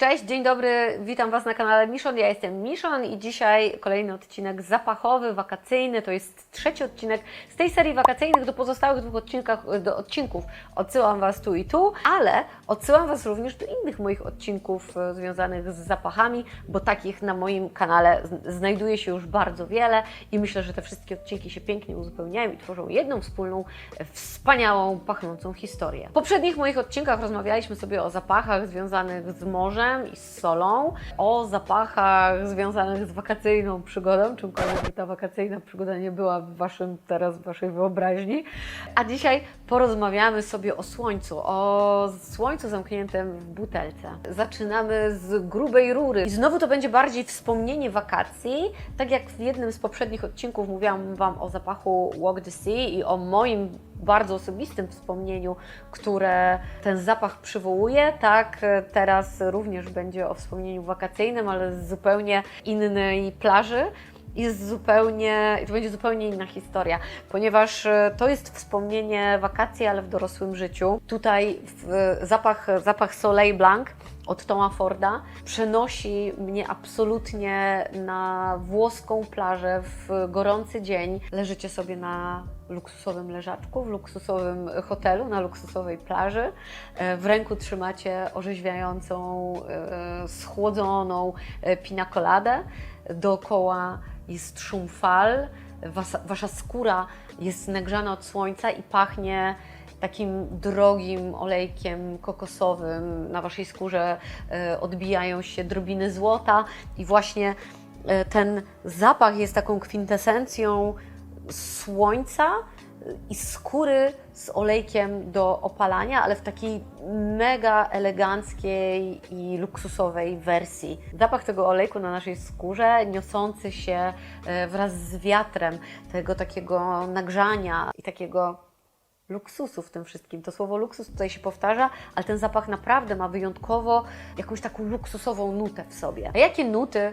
Cześć, dzień dobry, witam Was na kanale Miszon. Ja jestem Miszon i dzisiaj kolejny odcinek zapachowy, wakacyjny. To jest trzeci odcinek z tej serii wakacyjnych. Do pozostałych dwóch odcinkach, do odcinków odsyłam Was tu i tu, ale odsyłam Was również do innych moich odcinków e, związanych z zapachami, bo takich na moim kanale znajduje się już bardzo wiele i myślę, że te wszystkie odcinki się pięknie uzupełniają i tworzą jedną wspólną, e, wspaniałą, pachnącą historię. W poprzednich moich odcinkach rozmawialiśmy sobie o zapachach związanych z morzem i z solą, o zapachach związanych z wakacyjną przygodą, czymkolwiek ta wakacyjna przygoda nie była w waszym teraz w waszej wyobraźni. A dzisiaj porozmawiamy sobie o słońcu, o słońcu zamkniętym w butelce. Zaczynamy z grubej rury. I znowu to będzie bardziej wspomnienie wakacji. Tak jak w jednym z poprzednich odcinków mówiłam Wam o zapachu Walk the Sea i o moim bardzo osobistym wspomnieniu, które ten zapach przywołuje, tak e, teraz również będzie o wspomnieniu wakacyjnym, ale z zupełnie innej plaży. Jest zupełnie, to będzie zupełnie inna historia, ponieważ e, to jest wspomnienie wakacji, ale w dorosłym życiu. Tutaj w, zapach, zapach Soleil Blanc od Toma Forda przenosi mnie absolutnie na włoską plażę w gorący dzień. Leżycie sobie na luksusowym leżaczku, w luksusowym hotelu, na luksusowej plaży. E, W ręku trzymacie orzeźwiającą, e, schłodzoną e, pina coladę. Dookoła jest szum fal. Wasza, wasza skóra jest nagrzana od słońca i pachnie takim drogim olejkiem kokosowym. Na waszej skórze odbijają się drobiny złota i właśnie ten zapach jest taką kwintesencją słońca i skóry z olejkiem do opalania, ale w takiej mega eleganckiej i luksusowej wersji. Zapach tego olejku na naszej skórze, niosący się e, wraz z wiatrem, tego takiego nagrzania i takiego luksusu w tym wszystkim. To słowo luksus tutaj się powtarza, ale ten zapach naprawdę ma wyjątkowo jakąś taką luksusową nutę w sobie. A jakie nuty y,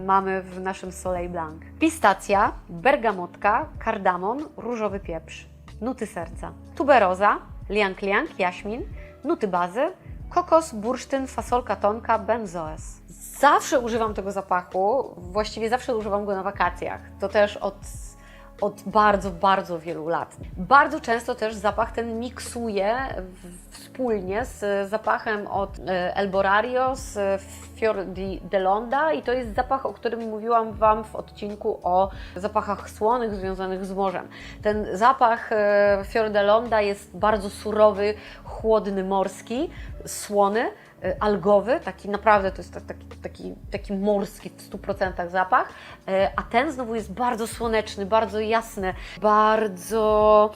mamy w naszym Soleil Blanc? Pistacja, bergamotka, kardamon, różowy pieprz. Nuty serca. Tuberoza, liang liang, jaśmin, nuty bazy, kokos, bursztyn, fasolka tonka, benzoes. Zawsze używam tego zapachu, właściwie zawsze używam go na wakacjach. To też od od bardzo, bardzo wielu lat. Bardzo często też zapach ten miksuję w- wspólnie z zapachem od e, El Borario, z Fior di Delonda i to jest zapach, o którym mówiłam Wam w odcinku o zapachach słonych związanych z morzem. Ten zapach e, Fior Delonda jest bardzo surowy, chłodny, morski, słony, algowy, taki naprawdę to jest tak- taki, taki, taki morski w 100% zapach, e, a ten znowu jest bardzo słoneczny, bardzo jasny, bardzo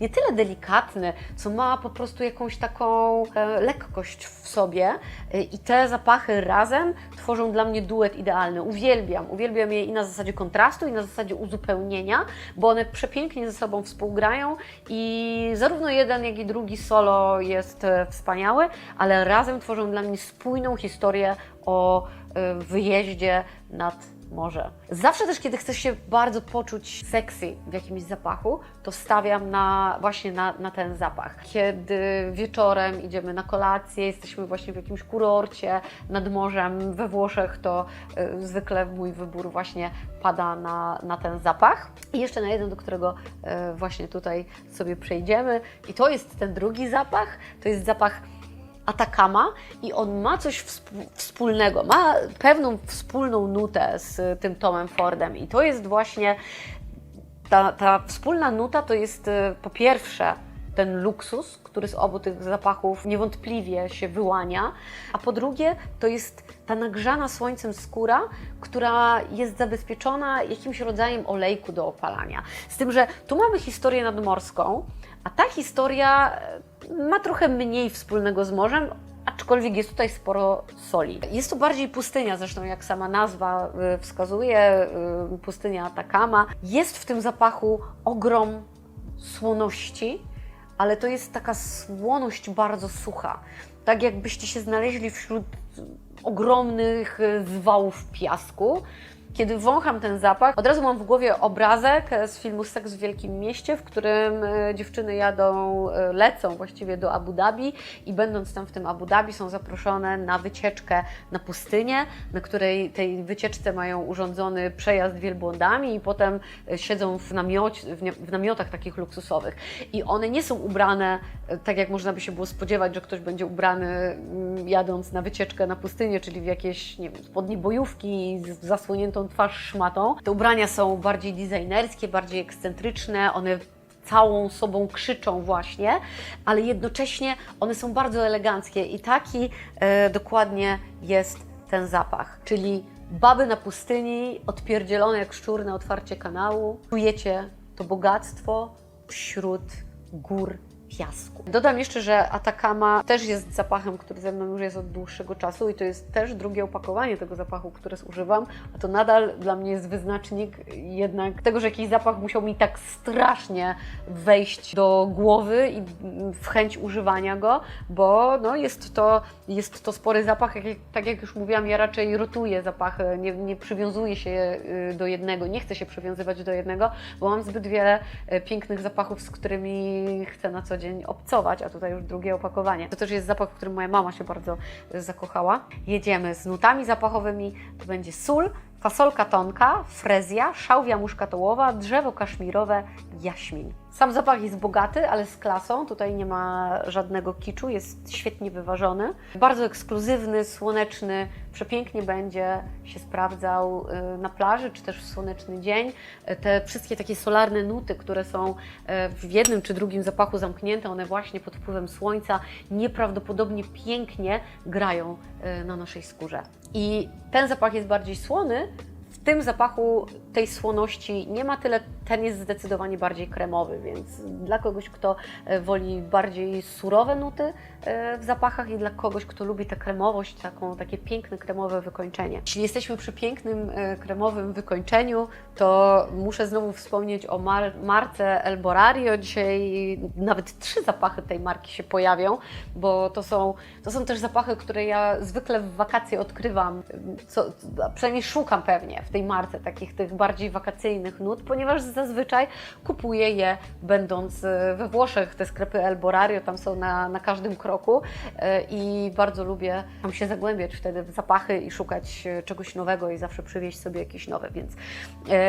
nie tyle delikatny, co ma po prostu jakąś taką e, lekkość w sobie e, i te zapachy razem tworzą dla mnie duet idealny. Uwielbiam, uwielbiam je i na zasadzie kontrastu, i na zasadzie uzupełnienia, bo one przepięknie ze sobą współgrają i zarówno jeden, jak i drugi solo jest e, wspaniały, ale razem tworzą dla mnie spójną historię o wyjeździe nad morze. Zawsze też, kiedy chcę się bardzo poczuć sexy w jakimś zapachu, to stawiam na, właśnie na, na ten zapach. Kiedy wieczorem idziemy na kolację, jesteśmy właśnie w jakimś kurorcie nad morzem we Włoszech, to y, zwykle mój wybór właśnie pada na, na ten zapach. I jeszcze na jeden, do którego y, właśnie tutaj sobie przejdziemy. I to jest ten drugi zapach, to jest zapach Atakama i on ma coś wspólnego, ma pewną wspólną nutę z tym Tomem Fordem i to jest właśnie ta, ta wspólna nuta to jest e, po pierwsze ten luksus, który z obu tych zapachów niewątpliwie się wyłania, a po drugie to jest ta nagrzana słońcem skóra, która jest zabezpieczona jakimś rodzajem olejku do opalania. Z tym, że tu mamy historię nadmorską, a ta historia ma trochę mniej wspólnego z morzem, aczkolwiek jest tutaj sporo soli. Jest to bardziej pustynia, zresztą jak sama nazwa y, wskazuje, y, pustynia Atakama. Jest w tym zapachu ogrom słoności, ale to jest taka słoność bardzo sucha. Tak jakbyście się znaleźli wśród ogromnych y, zwałów piasku Kiedy wącham ten zapach, od razu mam w głowie obrazek z filmu Seks w Wielkim Mieście, w którym e, dziewczyny jadą, e, lecą właściwie do Abu Dhabi i będąc tam w tym Abu Dhabi są zaproszone na wycieczkę na pustynię, na której tej wycieczce mają urządzony przejazd wielbłądami i potem e, siedzą w, namiocie, w, namiotach takich luksusowych. I one nie są ubrane tak, jak można by się było spodziewać, że ktoś będzie ubrany mm, jadąc na wycieczkę na pustynię, czyli w jakieś, nie wiem, spodnie bojówki z zasłoniętą twarz szmatą. Te ubrania są bardziej designerskie, bardziej ekscentryczne, one całą sobą krzyczą właśnie, ale jednocześnie one są bardzo eleganckie i taki e, dokładnie jest ten zapach, czyli baby na pustyni, odpierdzielone jak szczur na otwarcie kanału. Czujecie to bogactwo wśród gór piasku. Dodam jeszcze, że Atacama też jest zapachem, który ze mną już jest od dłuższego czasu i to jest też drugie opakowanie tego zapachu, które zużywam, a to nadal dla mnie jest wyznacznik jednak tego, że jakiś zapach musiał mi tak strasznie wejść do głowy i w chęć używania go, bo no, jest, to, jest to spory zapach, tak jak już mówiłam, ja raczej rotuję zapachy, nie, nie przywiązuję się y, do jednego, nie chcę się przywiązywać do jednego, bo mam zbyt wiele e, pięknych zapachów, z którymi chcę na co dzień obcować, a tutaj już drugie opakowanie. To też jest zapach, w którym moja mama się bardzo zakochała. Jedziemy z nutami zapachowymi, to będzie sól, fasolka tonka, frezja, szałwia muszkatołowa, drzewo kaszmirowe, jaśmin. Sam zapach jest bogaty, ale z klasą. Tutaj nie ma żadnego kiczu, jest świetnie wyważony. Bardzo ekskluzywny, słoneczny, przepięknie będzie się sprawdzał y, na plaży, czy też w słoneczny dzień. Te wszystkie takie solarne nuty, które są y, w jednym czy drugim zapachu zamknięte, one właśnie pod wpływem słońca nieprawdopodobnie pięknie grają y, na naszej skórze. I ten zapach jest bardziej słony, w tym zapachu tej słoności nie ma tyle, ten jest zdecydowanie bardziej kremowy, więc dla kogoś, kto e, woli bardziej surowe nuty e, w zapachach i dla kogoś, kto lubi tę kremowość, taką, takie piękne kremowe wykończenie. Jeśli jesteśmy przy pięknym e, kremowym wykończeniu, to muszę znowu wspomnieć o mar marce El Borario. Dzisiaj nawet trzy zapachy tej marki się pojawią, bo to są, to są też zapachy, które ja zwykle w wakacje odkrywam, co, przynajmniej szukam pewnie w tej marce takich tych bardziej wakacyjnych nut, ponieważ zazwyczaj kupuję je będąc e, we Włoszech. Te sklepy El Borario tam są na, na każdym kroku e, i bardzo lubię tam się zagłębiać wtedy w zapachy i szukać e, czegoś nowego i zawsze przywieźć sobie jakieś nowe, więc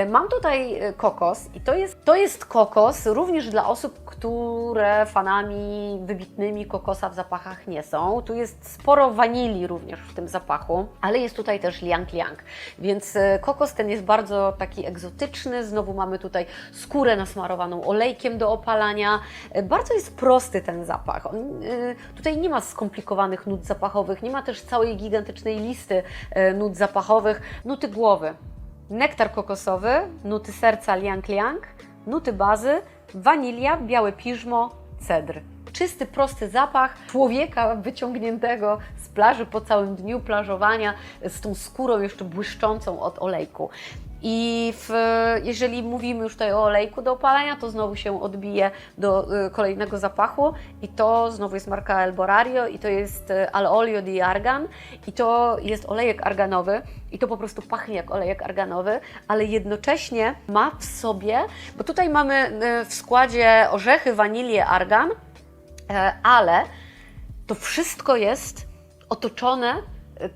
mam tutaj kokos i to jest, to jest kokos również dla osób, które fanami wybitnymi kokosa w zapachach nie są. Tu jest sporo wanilii również w tym zapachu, ale jest tutaj też liang liang, więc kokos ten jest bardzo taki egzotyczny. Znowu mamy tutaj skórę nasmarowaną olejkiem do opalania. E, Bardzo jest prosty ten zapach. E, tutaj nie ma skomplikowanych nut zapachowych, nie ma też całej gigantycznej listy e, nut zapachowych. Nuty głowy, nektar kokosowy, nuty serca liang liang, nuty bazy, wanilia, białe piżmo, cedr. Czysty, prosty zapach człowieka wyciągniętego z plaży po całym dniu plażowania z tą skórą jeszcze błyszczącą od olejku. I w, jeżeli mówimy już tutaj o olejku do opalania, to znowu się odbije do y, kolejnego zapachu i to znowu jest marka El Borario i to jest y, Al Olio di Argan i to jest olejek arganowy i to po prostu pachnie jak olejek arganowy, ale jednocześnie ma w sobie, bo tutaj mamy y, w składzie orzechy, wanilię, argan, ale to wszystko jest otoczone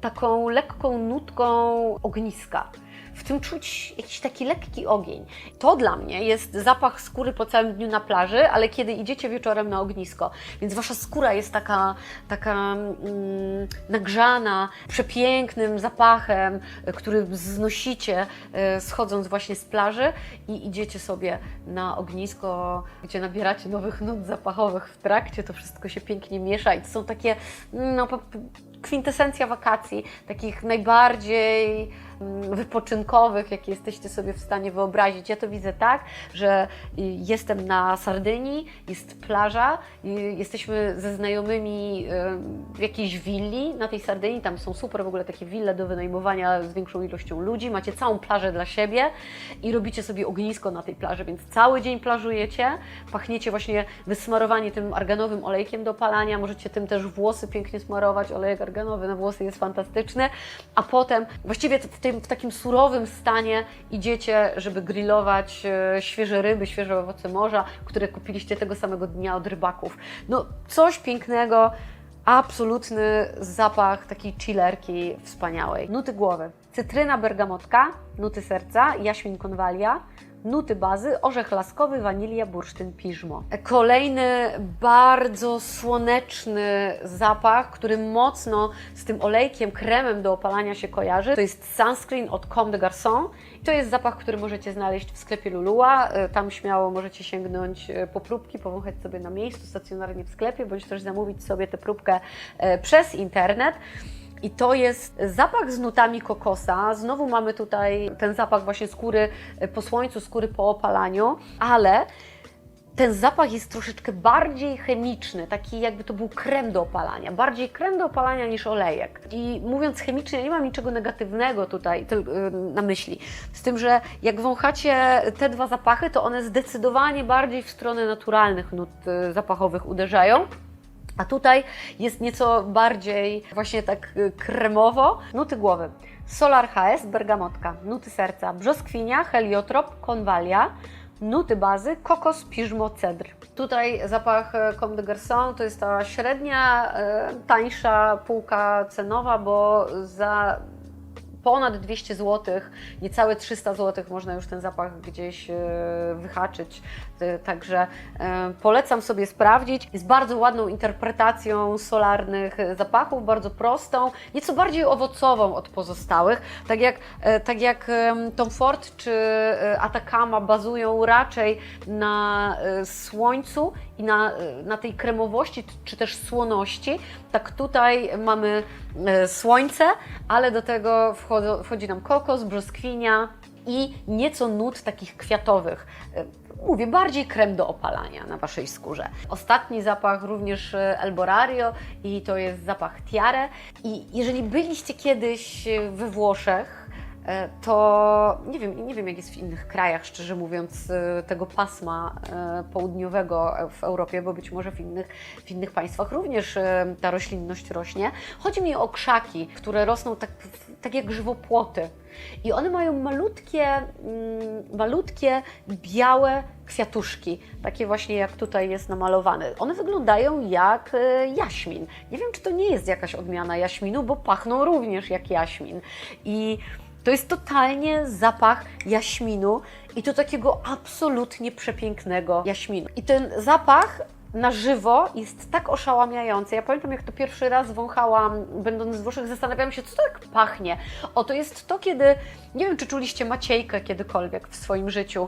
taką lekką nutką ogniska. W tym czuć jakiś taki lekki ogień. To dla mnie jest zapach skóry po całym dniu na plaży, ale kiedy idziecie wieczorem na ognisko, więc wasza skóra jest taka, taka mm, nagrzana, przepięknym zapachem, który znosicie e, schodząc właśnie z plaży i idziecie sobie na ognisko, gdzie nabieracie nowych nut zapachowych w trakcie, to wszystko się pięknie miesza i to są takie no, kwintesencja wakacji, takich najbardziej wypoczynkowych, jakie jesteście sobie w stanie wyobrazić. Ja to widzę tak, że jestem na Sardynii, jest plaża, jesteśmy ze znajomymi w jakiejś willi na tej Sardynii, tam są super w ogóle takie wille do wynajmowania z większą ilością ludzi, macie całą plażę dla siebie i robicie sobie ognisko na tej plaży, więc cały dzień plażujecie, pachniecie właśnie wysmarowanie tym arganowym olejkiem do opalania, możecie tym też włosy pięknie smarować, olejek arganowy na włosy jest fantastyczny, a potem właściwie w tym, w takim surowym stanie idziecie, żeby grillować e, świeże ryby, świeże owoce morza, które kupiliście tego samego dnia od rybaków. No, coś pięknego, absolutny zapach takiej chillerki wspaniałej. Nuty głowy. Cytryna bergamotka, nuty serca, jaśmin konwalia, nuty bazy, orzech laskowy, wanilia, bursztyn, piżmo. Kolejny bardzo słoneczny zapach, który mocno z tym olejkiem, kremem do opalania się kojarzy. To jest sunscreen od Comme des Garçons. To jest zapach, który możecie znaleźć w sklepie Lulua. E, Tam śmiało możecie sięgnąć e, po próbki, powąchać sobie na miejscu, stacjonarnie w sklepie, bądź też zamówić sobie tę próbkę e, przez internet. I to jest zapach z nutami kokosa. Znowu mamy tutaj ten zapach właśnie skóry e, po słońcu, skóry po opalaniu, ale ten zapach jest troszeczkę bardziej chemiczny, taki jakby to był krem do opalania, bardziej krem do opalania niż olejek. I mówiąc chemicznie, nie mam niczego negatywnego tutaj y, na myśli. Z tym, że jak wąchacie te dwa zapachy, to one zdecydowanie bardziej w stronę naturalnych nut y, zapachowych uderzają. A tutaj jest nieco bardziej właśnie tak y, kremowo. Nuty głowy. Solar HS, bergamotka. Nuty serca. Brzoskwinia, heliotrop, konwalia. Nuty bazy, kokos, piżmo, cedr. Tutaj zapach e, Comme des Garçons to jest ta średnia, e, tańsza półka cenowa, bo za ponad 200 zł, niecałe 300 zł można już ten zapach gdzieś e, wyhaczyć. E, Także e, polecam sobie sprawdzić. Jest bardzo ładną interpretacją solarnych zapachów, bardzo prostą, nieco bardziej owocową od pozostałych. Tak jak, tak jak Tom Ford czy Atacama bazują raczej na słońcu i na, na tej kremowości czy też słoności, tak tutaj mamy słońce, ale do tego wchodzą, wchodzi nam kokos, brzoskwinia i nieco nut takich kwiatowych. E, Mówię, bardziej krem do opalania na Waszej skórze. Ostatni zapach również e, Elborario i to jest zapach Tiare. I jeżeli byliście kiedyś e, we Włoszech, to nie wiem, nie wiem jak jest w innych krajach, szczerze mówiąc, e, tego pasma e, południowego w Europie, bo być może w innych, w innych państwach również e, ta roślinność rośnie. Chodzi mi o krzaki, które rosną tak, tak jak żywopłoty. I one mają malutkie, mm, malutkie, białe kwiatuszki, takie właśnie jak tutaj jest namalowane. One wyglądają jak e, jaśmin. Nie wiem, czy to nie jest jakaś odmiana jaśminu, bo pachną również jak jaśmin. I to jest totalnie zapach jaśminu i to takiego absolutnie przepięknego jaśminu. I ten zapach na żywo jest tak oszałamiający. Ja pamiętam, jak to pierwszy raz wąchałam, będąc w Włoszech, zastanawiałam się, co to tak pachnie. O, to jest to, kiedy, nie wiem, czy czuliście maciejkę kiedykolwiek w swoim życiu.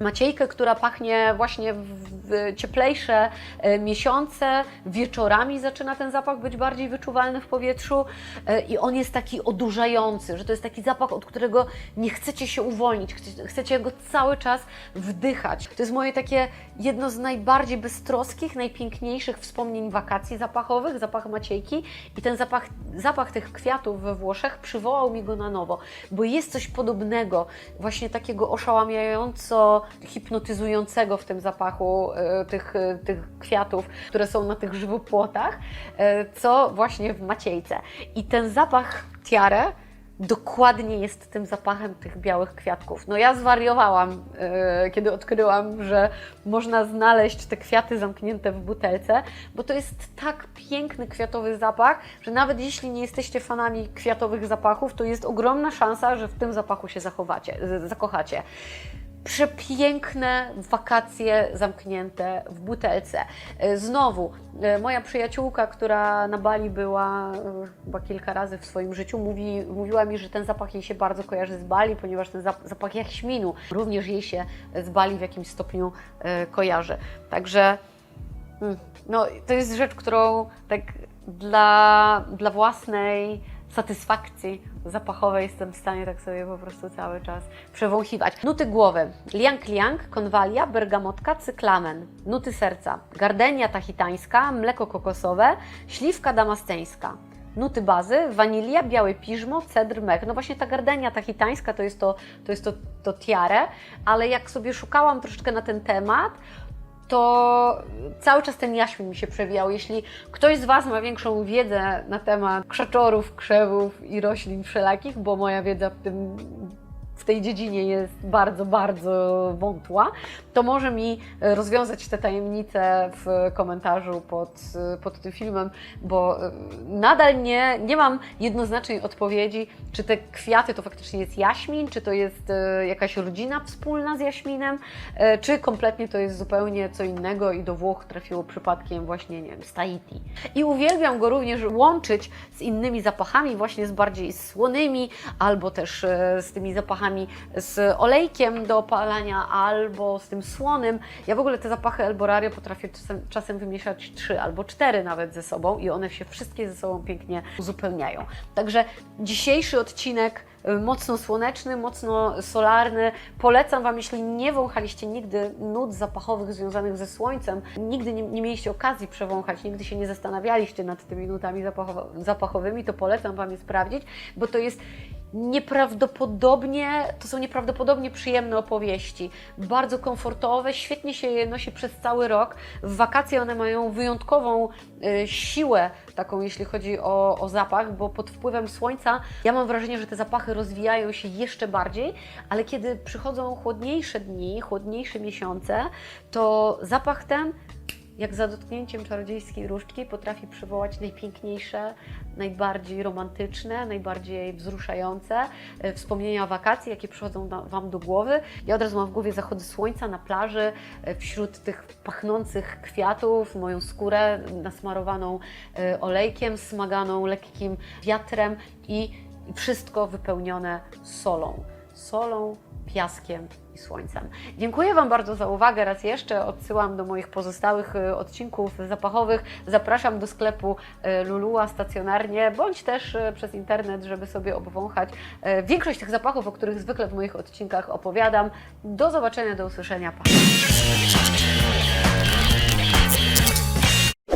Maciejkę, która pachnie właśnie w cieplejsze e, miesiące, wieczorami zaczyna ten zapach być bardziej wyczuwalny w powietrzu e, i on jest taki odurzający, że to jest taki zapach, od którego nie chcecie się uwolnić, chcecie go cały czas wdychać. To jest moje takie jedno z najbardziej beztroskich, najpiękniejszych wspomnień wakacji zapachowych, zapach maciejki i ten zapach, zapach tych kwiatów we Włoszech przywołał mi go na nowo, bo jest coś podobnego, właśnie takiego oszałamiająco hipnotyzującego w tym zapachu e, tych, e, tych kwiatów, które są na tych żywopłotach, e, co właśnie w maciejce. I ten zapach tiare dokładnie jest tym zapachem tych białych kwiatków. No ja zwariowałam, kiedy odkryłam, że można znaleźć te kwiaty zamknięte w butelce, bo to jest tak piękny kwiatowy zapach, że nawet jeśli nie jesteście fanami kwiatowych zapachów, to jest ogromna szansa, że w tym zapachu się zachowacie, zakochacie przepiękne wakacje zamknięte w butelce. E, Znowu, e, moja przyjaciółka, która na Bali była e, chyba kilka razy w swoim życiu, mówi, mówiła mi, że ten zapach jej się bardzo kojarzy z Bali, ponieważ ten zap- zapach jaśminu również jej się z Bali w jakimś stopniu kojarzy. Także mm, no, to jest rzecz, którą tak dla, dla własnej satysfakcji zapachowej jestem w stanie tak sobie po prostu cały czas przewąchiwać. Nuty głowy. Liang liang, konwalia, bergamotka, cyklamen. Nuty serca. Gardenia tahitańska, mleko kokosowe, śliwka damasceńska. Nuty bazy, wanilia, białe piżmo, cedr, mech. No właśnie ta gardenia tahitańska to jest to, to, jest to, to tiare, ale jak sobie szukałam troszeczkę na ten temat, to cały czas ten jaśmin mi się przewijał. Jeśli ktoś z Was ma większą wiedzę na temat krzaczorów, krzewów i roślin wszelakich, bo moja wiedza w tym w tej dziedzinie jest bardzo, bardzo wątła, to może mi e, rozwiązać te tajemnice w komentarzu pod, e, pod tym filmem, bo e, nadal nie, nie mam jednoznacznej odpowiedzi, czy te kwiaty to faktycznie jest jaśmin, czy to jest jakaś rodzina wspólna z jaśminem, czy kompletnie to jest zupełnie co innego i do Włoch trafiło przypadkiem właśnie, nie wiem, z Tahiti. I uwielbiam go również łączyć z innymi zapachami, właśnie z bardziej słonymi, albo też z tymi zapachami z olejkiem do opalania, albo z tym słonym. Ja w ogóle te zapachy Elborario potrafię czasem, czasem wymieszać trzy albo cztery nawet ze sobą i one się wszystkie ze sobą pięknie uzupełniają. Także dzisiejszy odcinek y, mocno słoneczny, mocno solarny. Polecam Wam, jeśli nie wąchaliście nigdy nut zapachowych związanych ze słońcem, nigdy nie, nie mieliście okazji przewąchać, nigdy się nie zastanawialiście nad tymi nutami zapachowymi, to polecam Wam je sprawdzić, bo to jest nieprawdopodobnie, to są nieprawdopodobnie przyjemne opowieści, bardzo komfortowe, świetnie się je nosi przez cały rok. W wakacje one mają wyjątkową y, siłę, taką jeśli chodzi o, o zapach, bo pod wpływem słońca ja mam wrażenie, że te zapachy rozwijają się jeszcze bardziej, ale kiedy przychodzą chłodniejsze dni, chłodniejsze miesiące, to zapach ten jak za dotknięciem czarodziejskiej różdżki potrafi przywołać najpiękniejsze, najbardziej romantyczne, najbardziej wzruszające e, wspomnienia wakacji, jakie przychodzą Wam do głowy. Ja od razu mam w głowie zachody słońca na plaży, e, wśród tych pachnących kwiatów, moją skórę nasmarowaną e, olejkiem, smaganą lekkim wiatrem i wszystko wypełnione solą. Solą, piaskiem i słońcem. Dziękuję Wam bardzo za uwagę. Raz jeszcze odsyłam do moich pozostałych y, odcinków zapachowych. Zapraszam do sklepu y, Lulua stacjonarnie, bądź też y, przez internet, żeby sobie obwąchać większość tych zapachów, o których zwykle w moich odcinkach opowiadam. Do zobaczenia, do usłyszenia. Pa!